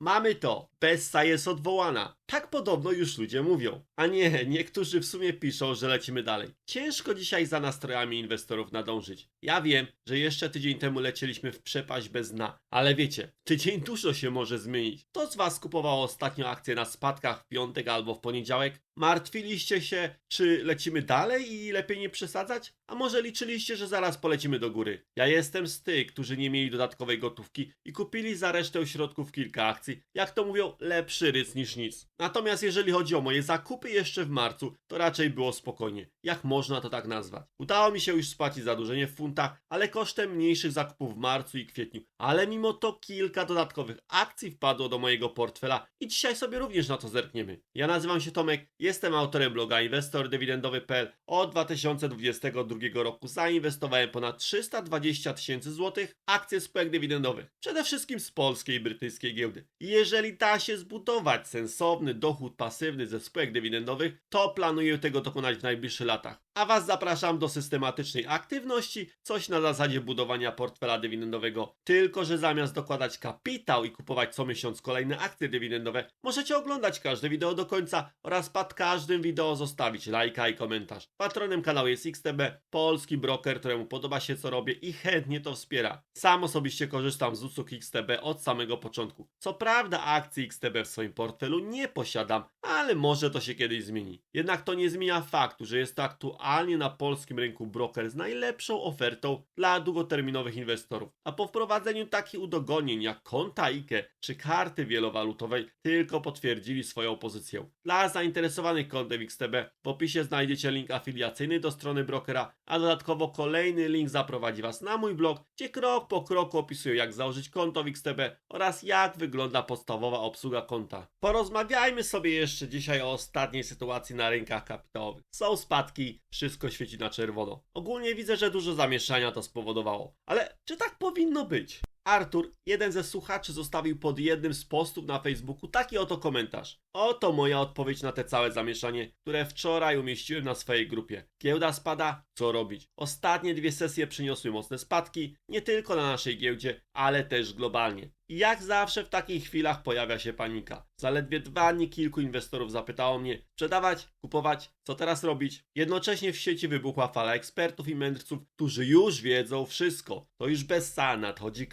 Mamy to. Bessa jest odwołana. Tak podobno już ludzie mówią. A nie, niektórzy w sumie piszą, że lecimy dalej. Ciężko dzisiaj za nastrojami inwestorów nadążyć. Ja wiem, że jeszcze tydzień temu lecieliśmy w przepaść bez dna. Ale wiecie, tydzień dużo się może zmienić. Kto z was kupował ostatnio akcje na spadkach w piątek albo w poniedziałek? Martwiliście się, czy lecimy dalej i lepiej nie przesadzać? A może liczyliście, że zaraz polecimy do góry? Ja jestem z tych, którzy nie mieli dodatkowej gotówki i kupili za resztę środków kilka akcji. Jak to mówią, lepszy ryc niż nic. Natomiast jeżeli chodzi o moje zakupy jeszcze w marcu, to raczej było spokojnie. Jak można to tak nazwać? Udało mi się już spłacić zadłużenie w funtach, ale kosztem mniejszych zakupów w marcu i kwietniu. Ale mimo to kilka dodatkowych akcji wpadło do mojego portfela i dzisiaj sobie również na to zerkniemy. Ja nazywam się Tomek, jestem autorem bloga inwestordywidendowy.pl. Od 2022 roku zainwestowałem ponad 320 tysięcy złotych w akcje spółek dywidendowych. Przede wszystkim z polskiej i brytyjskiej giełdy. Jeżeli się zbudować sensowny dochód pasywny ze spółek dywidendowych, to planuję tego dokonać w najbliższych latach. A Was zapraszam do systematycznej aktywności, coś na zasadzie budowania portfela dywidendowego. Tylko, że zamiast dokładać kapitał i kupować co miesiąc kolejne akcje dywidendowe, możecie oglądać każde wideo do końca oraz pod każdym wideo zostawić lajka i komentarz. Patronem kanału jest XTB, polski broker, któremu podoba się co robię i chętnie to wspiera. Sam osobiście korzystam z usług XTB od samego początku. Co prawda akcji XTB w swoim portfelu nie posiadam, ale może to się kiedyś zmieni. Jednak to nie zmienia faktu, że jest to aktualnie na polskim rynku broker z najlepszą ofertą dla długoterminowych inwestorów. A po wprowadzeniu takich udogodnień jak konta IKE czy karty wielowalutowej tylko potwierdzili swoją pozycję. Dla zainteresowanych kontem XTB w opisie znajdziecie link afiliacyjny do strony brokera, a dodatkowo kolejny link zaprowadzi Was na mój blog, gdzie krok po kroku opisuję jak założyć konto w XTB oraz jak wygląda podstawowa obsługa konta. Porozmawiajmy sobie jeszcze dzisiaj o ostatniej sytuacji na rynkach kapitałowych. Są spadki, wszystko świeci na czerwono. Ogólnie widzę, że dużo zamieszania to spowodowało. Ale czy tak powinno być? Artur, jeden ze słuchaczy, zostawił pod jednym z postów na Facebooku taki oto komentarz. Oto moja odpowiedź na te całe zamieszanie, które wczoraj umieściłem na swojej grupie. Giełda spada, co robić? Ostatnie dwie sesje przyniosły mocne spadki, nie tylko na naszej giełdzie, ale też globalnie. I jak zawsze w takich chwilach pojawia się panika. Zaledwie dwa dni kilku inwestorów zapytało mnie, sprzedawać, kupować, co teraz robić. Jednocześnie w sieci wybuchła fala ekspertów i mędrców, którzy już wiedzą wszystko. To już bez san, nadchodzi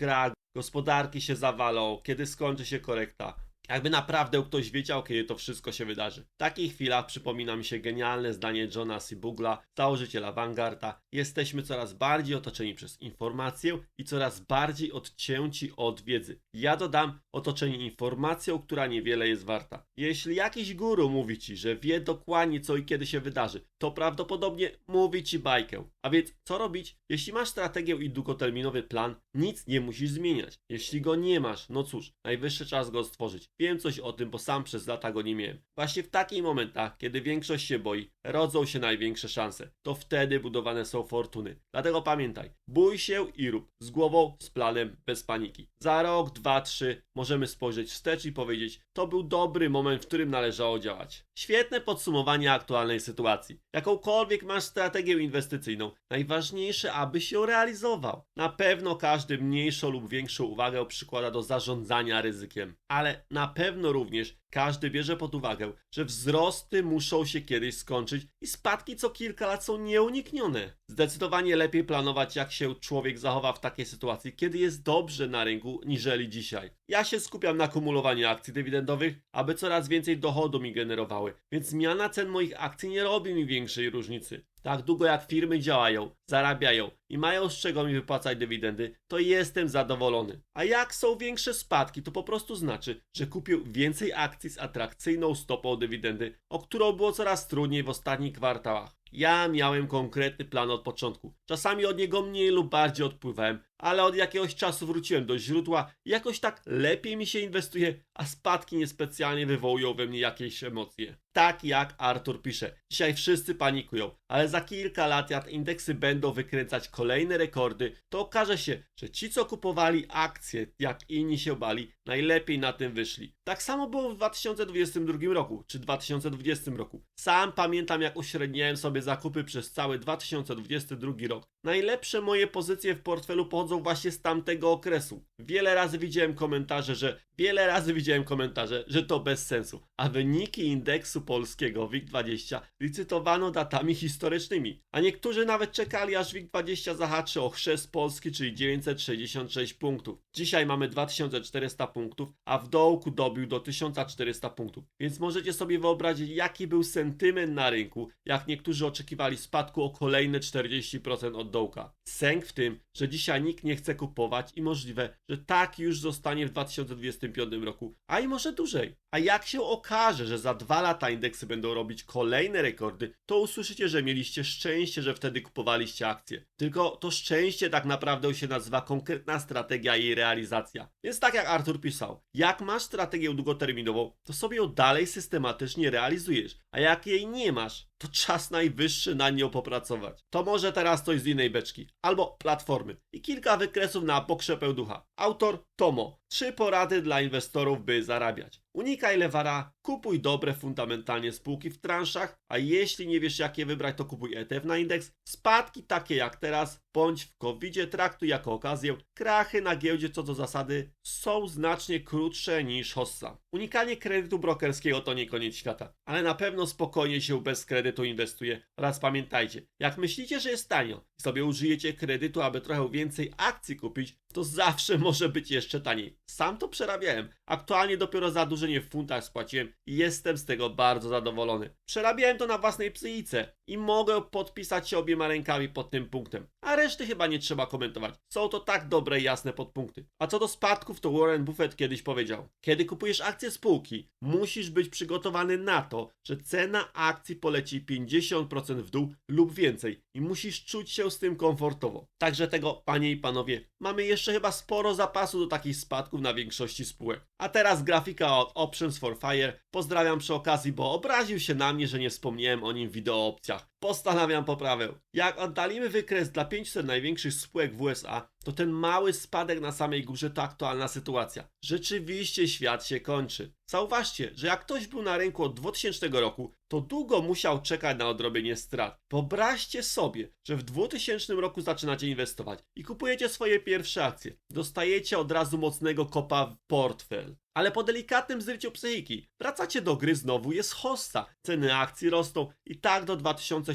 gospodarki się zawalą, kiedy skończy się korekta. Jakby naprawdę ktoś wiedział, kiedy to wszystko się wydarzy. W takich chwilach przypomina mi się genialne zdanie Johna Sibugla, założyciela Vanguarda. Jesteśmy coraz bardziej otoczeni przez informację i coraz bardziej odcięci od wiedzy. Ja dodam, otoczeni informacją, która niewiele jest warta. Jeśli jakiś guru mówi ci, że wie dokładnie co i kiedy się wydarzy, to prawdopodobnie mówi ci bajkę. A więc co robić? Jeśli masz strategię i długoterminowy plan, nic nie musisz zmieniać. Jeśli go nie masz, no cóż, najwyższy czas go stworzyć. Wiem coś o tym, bo sam przez lata go nie miałem. Właśnie w takich momentach, kiedy większość się boi, rodzą się największe szanse. To wtedy budowane są fortuny. Dlatego pamiętaj, bój się i rób. Z głową, z planem, bez paniki. Za rok, dwa, trzy możemy spojrzeć wstecz i powiedzieć, to był dobry moment, w którym należało działać. Świetne podsumowanie aktualnej sytuacji. Jakąkolwiek masz strategię inwestycyjną, najważniejsze, abyś ją realizował. Na pewno każdy mniejszą lub większą uwagę przykłada do zarządzania ryzykiem, ale na pewno również każdy bierze pod uwagę, że wzrosty muszą się kiedyś skończyć i spadki co kilka lat są nieuniknione. Zdecydowanie lepiej planować, jak się człowiek zachowa w takiej sytuacji, kiedy jest dobrze na rynku, niżeli dzisiaj. Ja się skupiam na kumulowaniu akcji dywidendowych, aby coraz więcej dochodu mi generowały, więc zmiana cen moich akcji nie robi mi większej różnicy. Tak długo jak firmy działają, zarabiają i mają z czego mi wypłacać dywidendy, to jestem zadowolony. A jak są większe spadki, to po prostu znaczy, że kupił więcej akcji z atrakcyjną stopą dywidendy, o którą było coraz trudniej w ostatnich kwartałach. Ja miałem konkretny plan od początku. Czasami od niego mniej lub bardziej odpływałem, ale od jakiegoś czasu wróciłem do źródła jakoś tak lepiej mi się inwestuje, a spadki niespecjalnie wywołują we mnie jakieś emocje. Tak jak Artur pisze. Dzisiaj wszyscy panikują, ale za kilka lat jak indeksy będą wykręcać kolejne rekordy, to okaże się, że ci co kupowali akcje, jak inni się bali, najlepiej na tym wyszli. Tak samo było w 2022 roku, czy 2020 roku. Sam pamiętam jak uśredniałem sobie zakupy przez cały 2022 rok. Najlepsze moje pozycje w portfelu pochodzą właśnie z tamtego okresu. Wiele razy widziałem komentarze, że wiele razy widziałem komentarze, że to bez sensu, a wyniki indeksu polskiego WIG20 licytowano datami historycznymi, a niektórzy nawet czekali aż WIG20 zahaczy o chrzest Polski, czyli 966 punktów. Dzisiaj mamy 2400 punktów, a w dołku dobił do 1400 punktów. Więc możecie sobie wyobrazić, jaki był sentyment na rynku, jak niektórzy oczekiwali spadku o kolejne 40% od dołka. Sęk w tym, że dzisiaj nikt nie chce kupować i możliwe, że tak już zostanie w 2025 roku, a i może dłużej. A jak się okaże, że za dwa lata indeksy będą robić kolejne rekordy, to usłyszycie, że mieliście szczęście, że wtedy kupowaliście akcje. Tylko to szczęście tak naprawdę się nazywa konkretna strategia i jej realizacja. Więc tak jak Artur pisał, jak masz strategię długoterminową, to sobie ją dalej systematycznie realizujesz, a jak jej nie masz, to czas najwyższy na nią popracować. To może teraz coś z innej beczki, albo platformy. I kilka wykresów na pokrzepę ducha. Autor Tomo. Trzy porady dla inwestorów, by zarabiać. Unikaj lewara, kupuj dobre fundamentalnie spółki w transzach, a jeśli nie wiesz jakie wybrać, to kupuj ETF na indeks. Spadki takie jak teraz, bądź w covid traktuj jako okazję. Krachy na giełdzie co do zasady są znacznie krótsze niż hossa. Unikanie kredytu brokerskiego to nie koniec świata, ale na pewno spokojnie się bez kredytu inwestuje. Oraz pamiętajcie, jak myślicie, że jest tanio i sobie użyjecie kredytu, aby trochę więcej akcji kupić, to zawsze może być jeszcze taniej. Sam to przerabiałem. Aktualnie dopiero zadłużenie w funtach spłaciłem i jestem z tego bardzo zadowolony. Przerabiałem to na własnej psychice i mogę podpisać się obiema rękami pod tym punktem. A reszty chyba nie trzeba komentować. Są to tak dobre i jasne podpunkty. A co do spadków, to Warren Buffett kiedyś powiedział: Kiedy kupujesz akcje spółki, musisz być przygotowany na to, że cena akcji poleci 50% w dół lub więcej i musisz czuć się z tym komfortowo. Także tego, panie i panowie, mamy jeszcze chyba sporo zapasu do takich spadków na większości spółek. A teraz grafika od Options for Fire. Pozdrawiam przy okazji, bo obraził się na mnie, że nie wspomniałem o nim w wideo stuck Postanawiam poprawę. Jak oddalimy wykres dla 500 największych spółek w USA, to ten mały spadek na samej górze to aktualna sytuacja. Rzeczywiście świat się kończy. Zauważcie, że jak ktoś był na rynku od 2000 roku, to długo musiał czekać na odrobienie strat. Wyobraźcie sobie, że w 2000 roku zaczynacie inwestować i kupujecie swoje pierwsze akcje. Dostajecie od razu mocnego kopa w portfel. Ale po delikatnym zryciu psychiki wracacie do gry znowu, jest hossa, ceny akcji rosną i tak do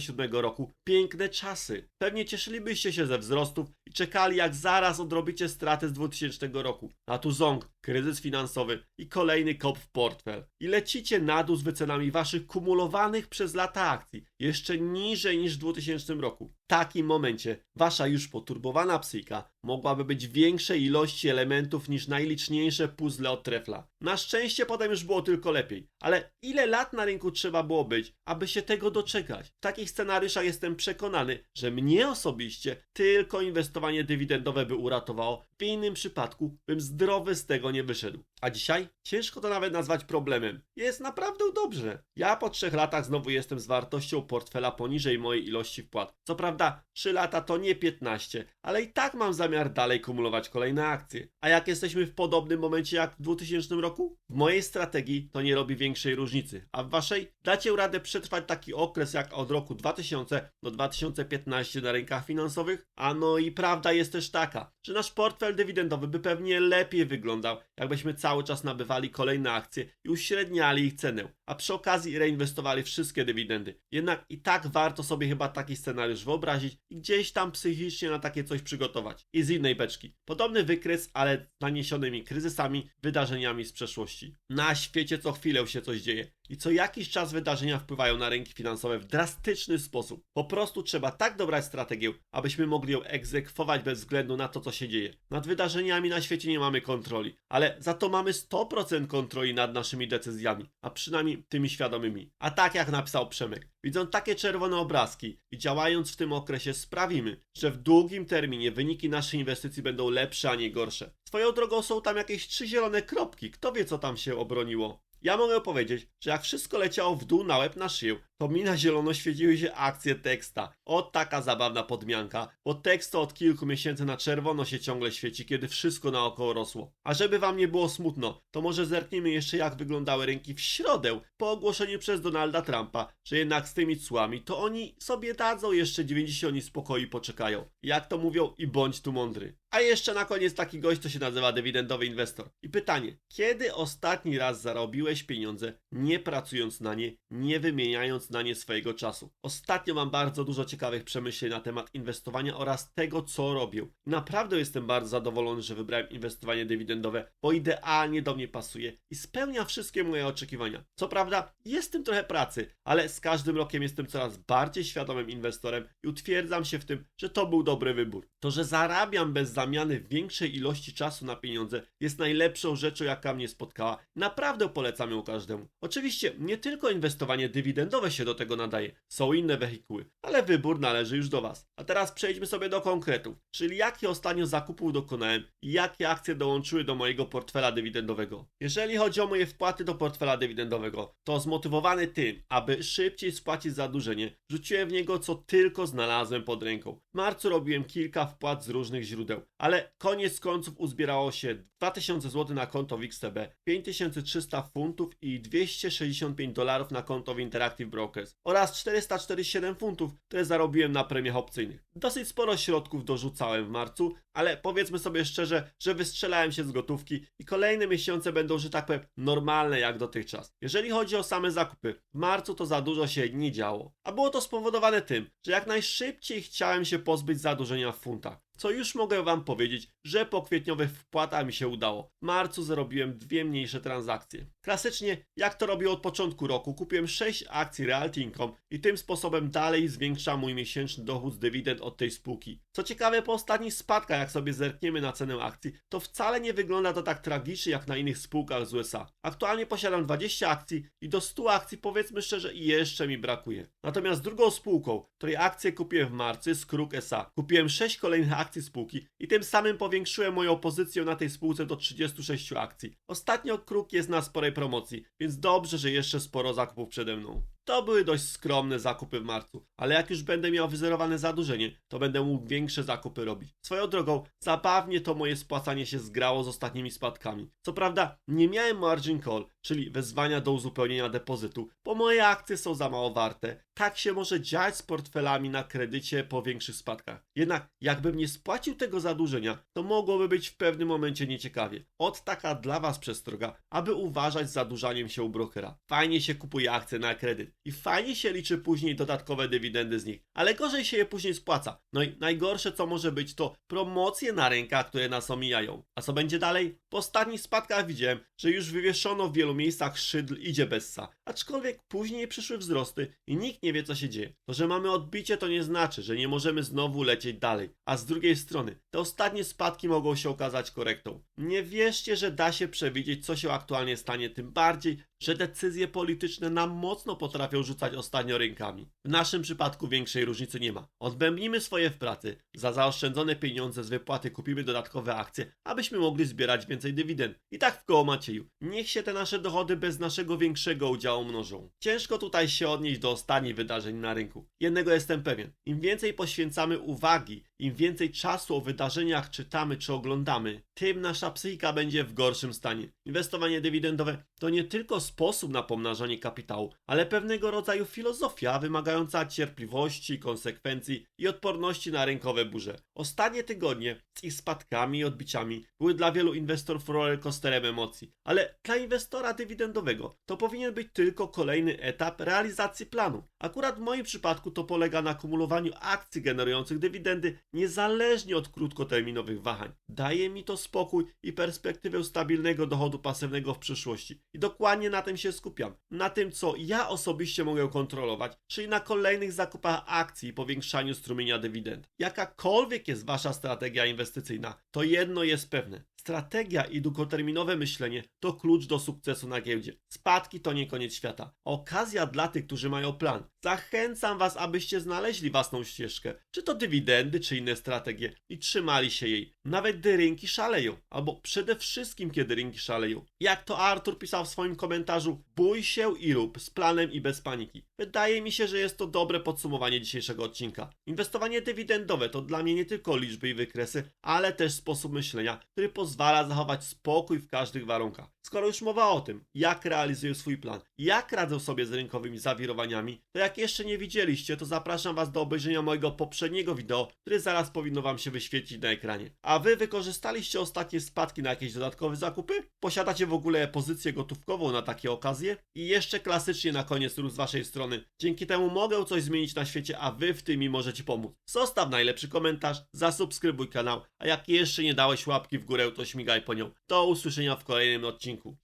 2007 roku. Piękne czasy. Pewnie cieszylibyście się ze wzrostów i czekali jak zaraz odrobicie straty z 2000 roku. A tu ząg, kryzys finansowy i kolejny kop w portfel. I lecicie na dół z wycenami waszych kumulowanych przez lata akcji, jeszcze niżej niż w 2000 roku. Takim momencie wasza już poturbowana psychika mogłaby być większej ilości elementów niż najliczniejsze puzzle od trefla. Na szczęście potem już było tylko lepiej, ale ile lat na rynku trzeba było być, aby się tego doczekać? W takich scenariuszach jestem przekonany, że mnie osobiście tylko inwestowanie dywidendowe by uratowało, w innym przypadku bym zdrowy z tego nie wyszedł. A dzisiaj ciężko to nawet nazwać problemem. Jest naprawdę dobrze. Ja po trzech latach znowu jestem z wartością portfela poniżej mojej ilości wpłat. Co prawda 3 lata to nie 15, ale i tak mam zamiar dalej kumulować kolejne akcje. A jak jesteśmy w podobnym momencie jak w 2000 roku? W mojej strategii to nie robi większej różnicy, a w waszej dacie radę przetrwać taki okres jak od roku 2000 do 2015 na rynkach finansowych? A no i prawda jest też taka, że nasz portfel dywidendowy by pewnie lepiej wyglądał, jakbyśmy cały czas nabywali kolejne akcje i uśredniali ich cenę, a przy okazji reinwestowali wszystkie dywidendy. Jednak i tak warto sobie chyba taki scenariusz wyobrazić i gdzieś tam psychicznie na takie coś przygotować. I z innej beczki. Podobny wykres, ale z naniesionymi kryzysami, wydarzeniami z przeszłości. Na świecie co chwilę się coś dzieje i co jakiś czas wydarzenia wpływają na rynki finansowe w drastyczny sposób. Po prostu trzeba tak dobrać strategię, abyśmy mogli ją egzekwować bez względu na to, co się dzieje. Nad wydarzeniami na świecie nie mamy kontroli, ale za to mamy 100% kontroli nad naszymi decyzjami, a przynajmniej tymi świadomymi. A tak jak napisał Przemek, widząc takie czerwone obrazki i działając w tym okresie sprawimy, że w długim terminie wyniki naszych inwestycji będą lepsze, a nie gorsze. Swoją drogą są tam jakieś trzy zielone kropki, kto wie co tam się obroniło. Ja mogę powiedzieć, że jak wszystko leciało w dół na łeb na szyję, to mi na zielono świeciły się akcje teksta. O taka zabawna podmianka, bo tekst od kilku miesięcy na czerwono się ciągle świeci, kiedy wszystko naokoło rosło. A żeby wam nie było smutno, to może zerknijmy jeszcze jak wyglądały rynki w środę, po ogłoszeniu przez Donalda Trumpa, że jednak z tymi cłami to oni sobie dadzą jeszcze 90 dni spokoju i poczekają. Jak to mówią i bądź tu mądry. A jeszcze na koniec taki gość, co się nazywa dywidendowy inwestor. I pytanie, kiedy ostatni raz zarobiłeś pieniądze, nie pracując na nie, nie wymieniając na nie swojego czasu? Ostatnio mam bardzo dużo ciekawych przemyśleń na temat inwestowania oraz tego, co robię. Naprawdę jestem bardzo zadowolony, że wybrałem inwestowanie dywidendowe, bo idealnie do mnie pasuje i spełnia wszystkie moje oczekiwania. Co prawda, jest tym trochę pracy, ale z każdym rokiem jestem coraz bardziej świadomym inwestorem i utwierdzam się w tym, że to był dobry wybór. To, że zarabiam bez zamiany większej ilości czasu na pieniądze jest najlepszą rzeczą, jaka mnie spotkała. Naprawdę polecam ją każdemu. Oczywiście nie tylko inwestowanie dywidendowe się do tego nadaje, są inne wehikuły, ale wybór należy już do Was. A teraz przejdźmy sobie do konkretów, czyli jakie ostatnio zakupów dokonałem i jakie akcje dołączyły do mojego portfela dywidendowego. Jeżeli chodzi o moje wpłaty do portfela dywidendowego, to zmotywowany tym, aby szybciej spłacić zadłużenie, wrzuciłem w niego co tylko znalazłem pod ręką. W marcu robiłem kilka wpłat z różnych źródeł, ale koniec końców uzbierało się 2000 zł na konto w XTB, 5300 funtów i 265 dolarów na konto w Interactive Brokers oraz 447 funtów, które zarobiłem na premiach opcyjnych. Dosyć sporo środków dorzucałem w marcu, ale powiedzmy sobie szczerze, że wystrzelałem się z gotówki i kolejne miesiące będą, że tak powiem, normalne jak dotychczas. Jeżeli chodzi o same zakupy, w marcu to za dużo się nie działo, a było to spowodowane tym, że jak najszybciej chciałem się pozbyć zadłużenia w funtach. Co już mogę wam powiedzieć, że po kwietniowych wpłatach mi się udało. W marcu zarobiłem dwie mniejsze transakcje. Klasycznie, jak to robię od początku roku, kupiłem 6 akcji Realty Income i tym sposobem dalej zwiększa mój miesięczny dochód z dywidend od tej spółki. Co ciekawe, po ostatnich spadkach, jak sobie zerkniemy na cenę akcji, to wcale nie wygląda to tak tragicznie jak na innych spółkach z USA. Aktualnie posiadam 20 akcji i do 100 akcji powiedzmy szczerze jeszcze mi brakuje. Natomiast drugą spółką, której akcje kupiłem w marcu jest Kruk SA. Kupiłem 6 kolejnych akcji spółki i tym samym powiększyłem moją pozycję na tej spółce do 36 akcji. Ostatnio Kruk jest na sporej promocji, więc dobrze, że jeszcze sporo zakupów przede mną. To były dość skromne zakupy w marcu, ale jak już będę miał wyzerowane zadłużenie, to będę mógł większe zakupy robić. Swoją drogą, zabawnie to moje spłacanie się zgrało z ostatnimi spadkami. Co prawda, nie miałem margin call, czyli wezwania do uzupełnienia depozytu, bo moje akcje są za mało warte. Tak się może dziać z portfelami na kredycie po większych spadkach. Jednak jakbym nie spłacił tego zadłużenia, to mogłoby być w pewnym momencie nieciekawie. Od taka dla Was przestroga, aby uważać z zadłużaniem się u brokera. Fajnie się kupuje akcje na kredyt i fajnie się liczy później dodatkowe dywidendy z nich, ale gorzej się je później spłaca. No i najgorsze co może być to promocje na rynkach, które nas omijają. A co będzie dalej? Po ostatnich spadkach widziałem, że już wywieszono w wielu miejscach szydl idzie bessa, aczkolwiek później przyszły wzrosty i nikt nie wie co się dzieje. To, że mamy odbicie to nie znaczy, że nie możemy znowu lecieć dalej. A z drugiej strony, te ostatnie spadki mogą się okazać korektą. Nie wierzcie, że da się przewidzieć co się aktualnie stanie, tym bardziej, że decyzje polityczne nam mocno potrafią rzucać ostatnio rynkami. W naszym przypadku większej różnicy nie ma. Odbębnimy swoje w pracy, za zaoszczędzone pieniądze z wypłaty kupimy dodatkowe akcje, abyśmy mogli zbierać więcej dywidend. I tak w koło Macieju. Niech się te nasze dochody bez naszego większego udziału mnożą. Ciężko tutaj się odnieść do ostatnich wydarzeń na rynku. Jednego jestem pewien. Im więcej poświęcamy uwagi, im więcej czasu o wydarzeniach czytamy czy oglądamy, tym nasza psychika będzie w gorszym stanie. Inwestowanie dywidendowe to nie tylko sposób na pomnażanie kapitału, ale pewnego rodzaju filozofia wymagająca cierpliwości, konsekwencji i odporności na rynkowe burze. Ostatnie tygodnie z ich spadkami i odbiciami były dla wielu inwestorów rollercoasterem emocji, ale dla inwestora dywidendowego to powinien być tylko kolejny etap realizacji planu. Akurat w moim przypadku to polega na kumulowaniu akcji generujących dywidendy niezależnie od krótkoterminowych wahań. Daje mi to spokój i perspektywę stabilnego dochodu pasywnego w przyszłości. I dokładnie na tym się skupiam. Na tym, co ja osobiście mogę kontrolować, czyli na kolejnych zakupach akcji i powiększaniu strumienia dywidend. Jakakolwiek jest wasza strategia inwestycyjna, to jedno jest pewne. Strategia i długoterminowe myślenie to klucz do sukcesu na giełdzie. Spadki to nie koniec świata. Okazja dla tych, którzy mają plan. Zachęcam Was, abyście znaleźli własną ścieżkę, czy to dywidendy, czy inne strategie i trzymali się jej. Nawet gdy rynki szaleją, albo przede wszystkim kiedy rynki szaleją. Jak to Artur pisał w swoim komentarzu, bój się i rób, z planem i bez paniki. Wydaje mi się, że jest to dobre podsumowanie dzisiejszego odcinka. Inwestowanie dywidendowe to dla mnie nie tylko liczby i wykresy, ale też sposób myślenia, który pozwala zachować spokój w każdych warunkach. Skoro już mowa o tym, jak realizuję swój plan, jak radzę sobie z rynkowymi zawirowaniami, to jak jeszcze nie widzieliście, to zapraszam Was do obejrzenia mojego poprzedniego wideo, które zaraz powinno Wam się wyświetlić na ekranie. A Wy wykorzystaliście ostatnie spadki na jakieś dodatkowe zakupy? Posiadacie w ogóle pozycję gotówkową na takie okazje? I jeszcze klasycznie na koniec ruch z Waszej strony. Dzięki temu mogę coś zmienić na świecie, a Wy w tym mi możecie pomóc. Zostaw najlepszy komentarz, zasubskrybuj kanał, a jak jeszcze nie dałeś łapki w górę, to śmigaj po nią. Do usłyszenia w kolejnym odcinku.